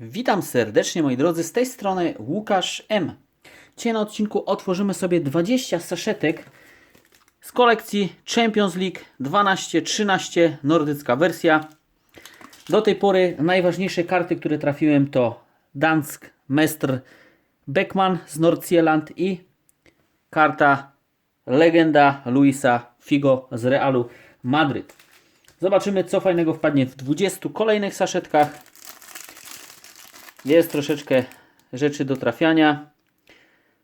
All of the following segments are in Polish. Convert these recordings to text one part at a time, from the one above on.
Witam serdecznie moi drodzy, z tej strony Łukasz M. Dzisiaj na odcinku otworzymy sobie 20 saszetek z kolekcji Champions League 12-13 nordycka wersja. Do tej pory najważniejsze karty, które trafiłem to Dansk Mestr Beckman z Nordsjælland i karta legenda Luisa Figo z Realu Madryt. Zobaczymy co fajnego wpadnie w 20 kolejnych saszetkach. Jest troszeczkę rzeczy do trafiania.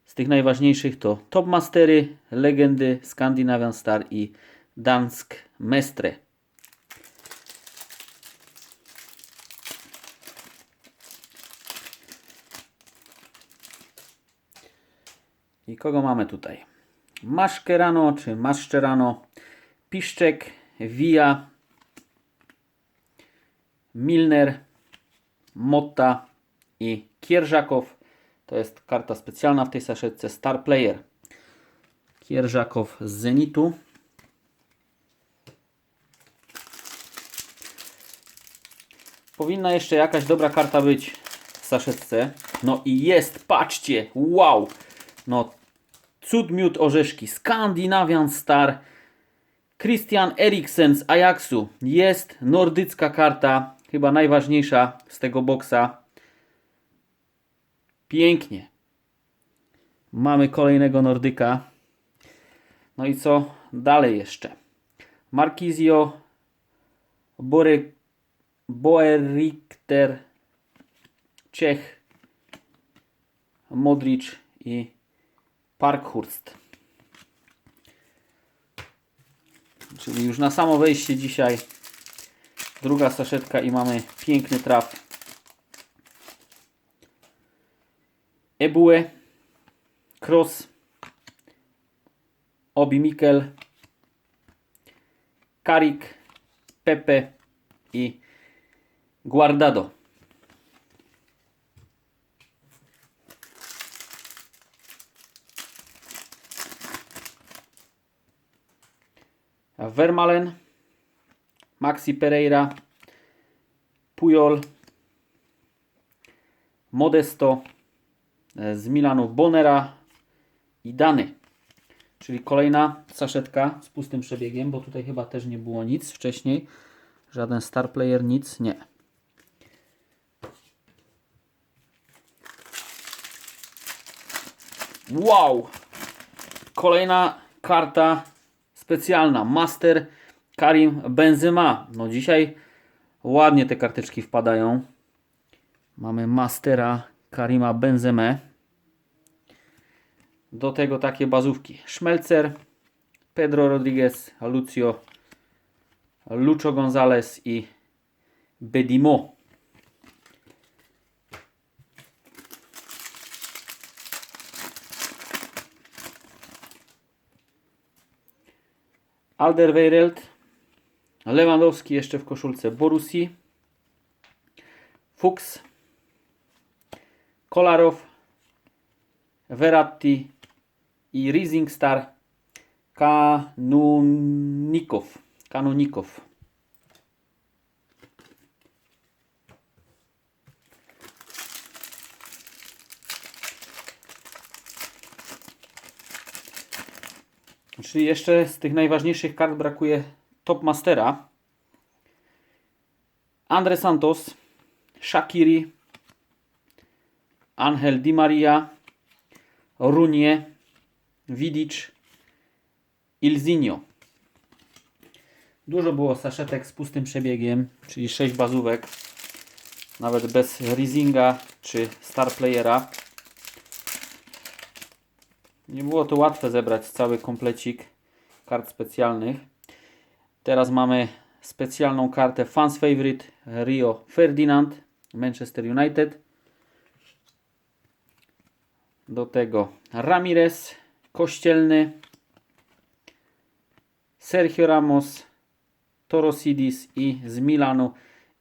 Z tych najważniejszych to Top Mastery, Legendy, Scandinavian Star i Dansk Mestre. I kogo mamy tutaj? Maszkerano czy Maszczerano, Piszczek, Via, Milner, Motta i Kierżakow. To jest karta specjalna w tej saszetce Star Player. Kierżakow z Zenitu. Powinna jeszcze jakaś dobra karta być w saszetce. No i jest, patrzcie, wow! No, cud miód orzeszki, Skandinavian Star, Christian Eriksen z Ajaxu. Jest nordycka karta, chyba najważniejsza z tego boksa. Pięknie. Mamy kolejnego Nordyka. No i co dalej jeszcze? Markizio, Bore, Boerikter, Czech, Modric i Parkhurst. Czyli już na samo wejście dzisiaj druga saszetka i mamy piękny traf. Ebue, Cross, Obi Mikel, Karik, Pepe i Guardado. Vermalen, Maxi Pereira, Pujol, Modesto z Milanu Bonera i Dany. Czyli kolejna saszetka z pustym przebiegiem, bo tutaj chyba też nie było nic wcześniej. Żaden star player, nic, nie. Wow! Kolejna karta specjalna. Master Karim Benzema. No dzisiaj ładnie te karteczki wpadają. Mamy Mastera Karima Benzemę. Do tego takie bazówki. Szmelcer, Pedro Rodriguez, Lucio, Lucho Gonzalez i Bedimo. Alderweireld, Lewandowski jeszcze w koszulce Borusi, Fuchs, Kolarow, Verratti i Rising Star Kanunikow. Kanunikow. Czyli jeszcze z tych najważniejszych kart brakuje Top Mastera. Andre Santos, Shakiri, Angel Di Maria, Runie, Vidic, Ilzinho. Dużo było saszetek z pustym przebiegiem, czyli 6 bazówek, nawet bez Rizinga czy Star Playera. Nie było to łatwe zebrać cały komplecik kart specjalnych. Teraz mamy specjalną kartę Fans Favorite Rio Ferdinand Manchester United. Do tego Ramirez, Kościelny, Sergio Ramos, Torosidis i z Milanu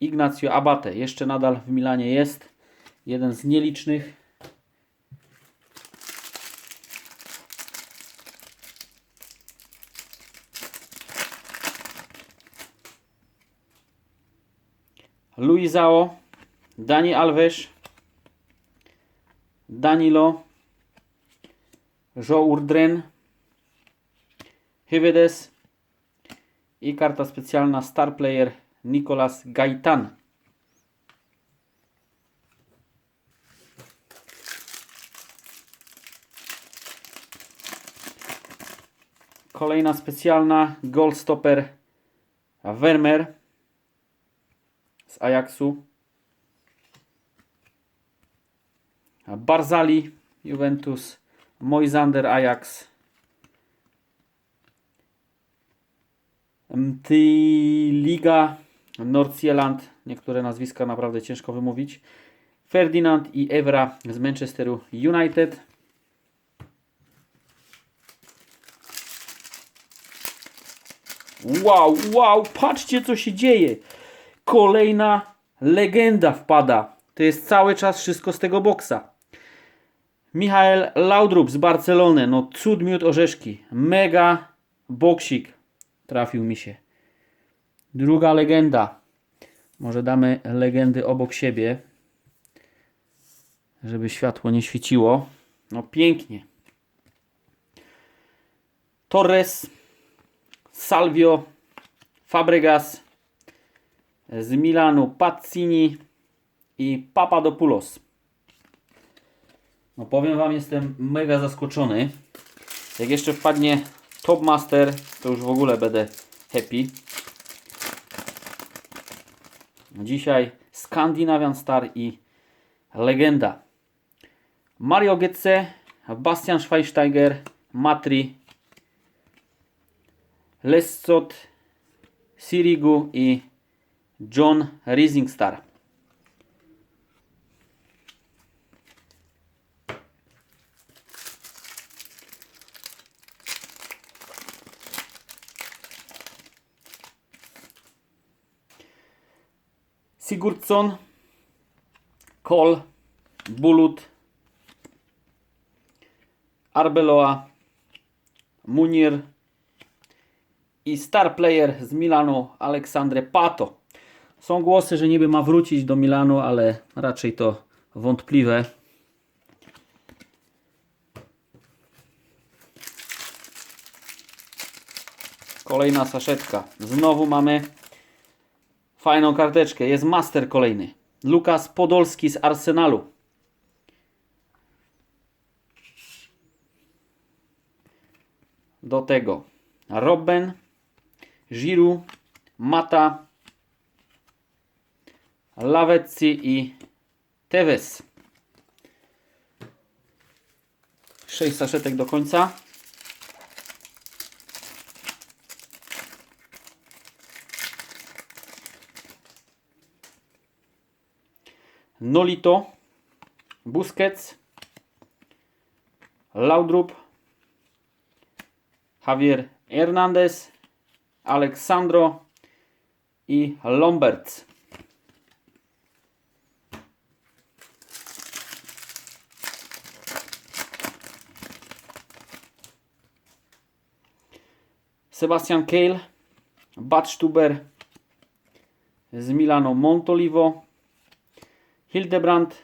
Ignacio Abate. Jeszcze nadal w Milanie jest. Jeden z nielicznych. Luizao, Dani Alves, Danilo, Jo Urdren, Hyvedes i karta specjalna Star Player Nicolas Gaitan. Kolejna specjalna Goldstopper Vermeer z Ajaxu. Barzali Juventus, Moisander Ajax. Liga Nordsjælland, niektóre nazwiska naprawdę ciężko wymówić. Ferdinand i Evra z Manchesteru United. Wow, wow, patrzcie co się dzieje. Kolejna legenda wpada. To jest cały czas wszystko z tego boksa. Michael Laudrup z Barcelony. No cud miód orzeszki. Mega boksik. Trafił mi się. Druga legenda. Może damy legendy obok siebie. Żeby światło nie świeciło. No pięknie. Torres. Salvio. Fabregas. Z Milanu Pazzini i Papadopoulos. No powiem Wam, jestem mega zaskoczony. Jak jeszcze wpadnie Top Master, to już w ogóle będę happy. Dzisiaj Scandinavian Star i Legenda. Mario Götze, Bastian Schweinsteiger, Matri, Lessot, Sirigu i John Risingstar. Sigurdsson, Kol, Bulut, Arbeloa, Munir i star player z Milanu Aleksandre Pato. Są głosy, że niby ma wrócić do Milanu, ale raczej to wątpliwe. Kolejna saszetka. Znowu mamy fajną karteczkę. Jest master kolejny. Lukas Podolski z Arsenalu. Do tego Robben, Giroud, Mata, Lavezzi i Tevez. Sześć saszetek do końca. Nolito, Busquets, Laudrup, Javier Hernandez, Aleksandro i Lomberts. Sebastian Kehl, Batstuber z Milano Montolivo, Hildebrand,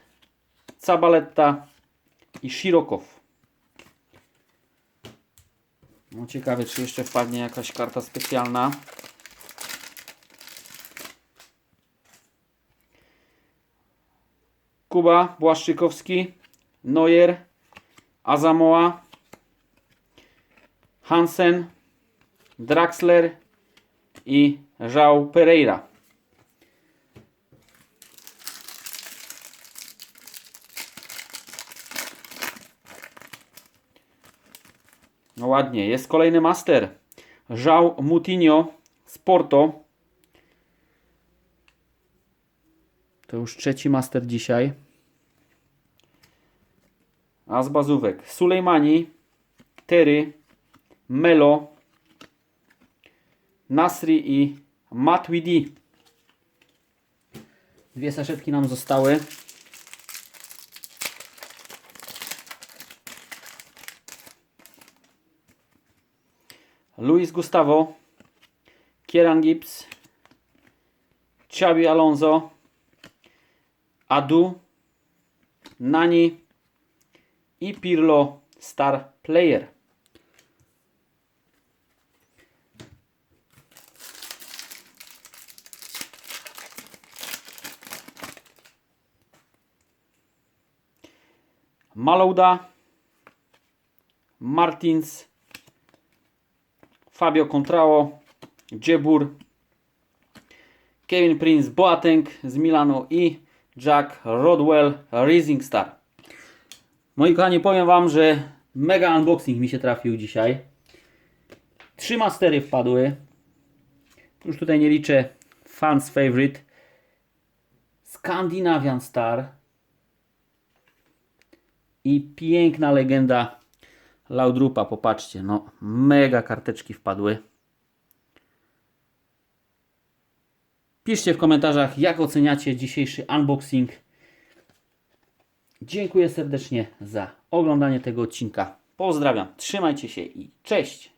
Cabaletta i Shirokow. No ciekawe, czy jeszcze wpadnie jakaś karta specjalna. Kuba Błaszczykowski, Neuer, Azamoa, Hansen, Draxler i João Pereira. Ładnie, jest kolejny master. João Mutinho z Porto. To już trzeci master dzisiaj. A z bazówek Sulejmani, Terry, Melo, Nasri i Matuidi. Dwie saszetki nam zostały. Luis Gustavo, Kieran Gibbs, Xabi Alonso, Adu, Nani i Pirlo Star Player. Malouda, Martins, Fabio Contrao, Dzebur, Kevin Prince Boateng z Milanu i Jack Rodwell Rising Star. Moi kochani, powiem Wam, że mega unboxing mi się trafił dzisiaj. Trzy mastery wpadły. Już tutaj nie liczę Fans Favorite. Scandinavian Star. I piękna legenda Laudrupa. Popatrzcie, no mega karteczki wpadły. Piszcie w komentarzach, jak oceniacie dzisiejszy unboxing. Dziękuję serdecznie za oglądanie tego odcinka. Pozdrawiam, trzymajcie się i cześć!